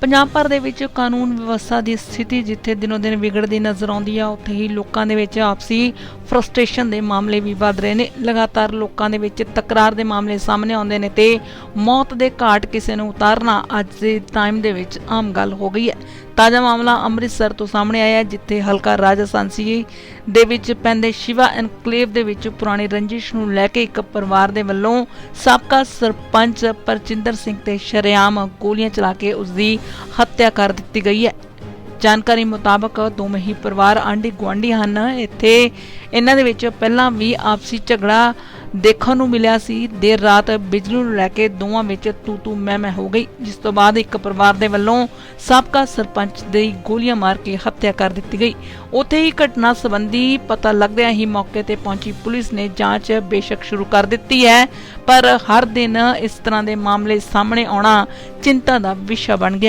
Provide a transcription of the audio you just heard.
ਪੰਜਾਬ ਭਰ ਦੇ ਵਿੱਚ ਕਾਨੂੰਨ ਵਿਵਸਥਾ ਦੀ ਸਥਿਤੀ ਜਿੱਥੇ ਦਿਨੋ ਦਿਨ ਵਿਗੜਦੀ ਨਜ਼ਰ ਆਉਂਦੀ ਆ, ਉੱਥੇ ਹੀ ਲੋਕਾਂ ਦੇ ਵਿੱਚ ਆਪਸੀ ਫਰਸਟ੍ਰੇਸ਼ਨ ਦੇ ਮਾਮਲੇ ਵੀ ਵੱਧ ਰਹੇ ਨੇ। ਲਗਾਤਾਰ ਲੋਕਾਂ ਦੇ ਵਿੱਚ ਤਕਰਾਰ ਦੇ ਮਾਮਲੇ ਸਾਹਮਣੇ ਆਉਂਦੇ ਨੇ ਤੇ ਮੌਤ ਦੇ ਘਾਟ ਕਿਸੇ ਨੂੰ ਉਤਾਰਨਾ ਅੱਜ ਦੇ ਟਾਈਮ ਦੇ ਵਿੱਚ ਆਮ ਗੱਲ ਹੋ ਗਈ ਹੈ। ਤਾਜ਼ਾ ਮਾਮਲਾ ਅੰਮ੍ਰਿਤਸਰ ਤੋਂ ਸਾਹਮਣੇ ਆਇਆ ਜਿੱਥੇ ਹਲਕਾ ਰਾਜਸਥਾਨਸੀ ਦੇ ਵਿੱਚ ਪੈਂਦੇ ਸ਼ਿਵਾ ਐਨਕਲੇਵ ਦੇ ਵਿੱਚ ਪੁਰਾਣੀ ਰੰਜਿਸ਼ ਨੂੰ ਲੈ ਕੇ ਇੱਕ ਪਰਿਵਾਰ ਦੇ ਵੱਲੋਂ ਸਾਬਕਾ ਸਰਪੰਚ ਪਰਚਿੰਦਰ ਸਿੰਘ ਤੇ ਸ਼ਰੇਆਮ ਗੋਲੀਆਂ ਚਲਾ ਕੇ ਉਸ ਦੀ ਹੱਤਿਆ ਕਰ ਦਿੱਤੀ ਗਈ ਹੈ। ਜਾਣਕਾਰੀ ਮੁਤਾਬਕ ਦੋਵੇਂ ਹੀ ਪਰਿਵਾਰ ਆਂਢੀ ਗੁਆਂਢੀ ਹਨ। ਇੱਥੇ ਇਹਨਾਂ ਦੇ ਵਿੱਚ ਪਹਿਲਾਂ ਵੀ ਆਪਸੀ ਝਗੜਾ ਦੇਖਣ ਨੂੰ ਮਿਲਿਆ ਸੀ। ਦੇਰ ਰਾਤ ਬਿਜਲੀ ਨੂੰ ਲੈ ਕੇ ਦੋਵਾਂ ਵਿੱਚ ਤੂ ਤੂ ਮੈਂ ਮੈਂ ਹੋ ਗਈ। ਜਿਸ ਤੋਂ ਬਾਅਦ ਇੱਕ ਪਰਿਵਾਰ ਦੇ ਵੱਲੋਂ ਸਾਬਕਾ ਸਰਪੰਚ ਦੀ ਗੋਲੀਆਂ ਮਾਰ ਕੇ ਹੱਤਿਆ ਕਰ ਦਿੱਤੀ ਗਈ। ਉੱਥੇ ਹੀ ਘਟਨਾ ਸੰਬੰਧੀ ਪਤਾ ਲੱਗਦਿਆਂ ਹੀ ਮੌਕੇ ਤੇ ਪਹੁੰਚੀ ਪੁਲਿਸ ਨੇ ਜਾਂਚ ਬੇਸ਼ੱਕ ਸ਼ੁਰੂ ਕਰ ਦਿੱਤੀ ਹੈ। ਪਰ ਹਰ ਦਿਨ ਇਸ ਤਰ੍ਹਾਂ ਦੇ ਮਾਮਲੇ ਸਾਹਮਣੇ ਆਉਣਾ ਚਿੰਤਾ ਦਾ ਵਿਸ਼ਾ ਬਣ ਗਿਆ।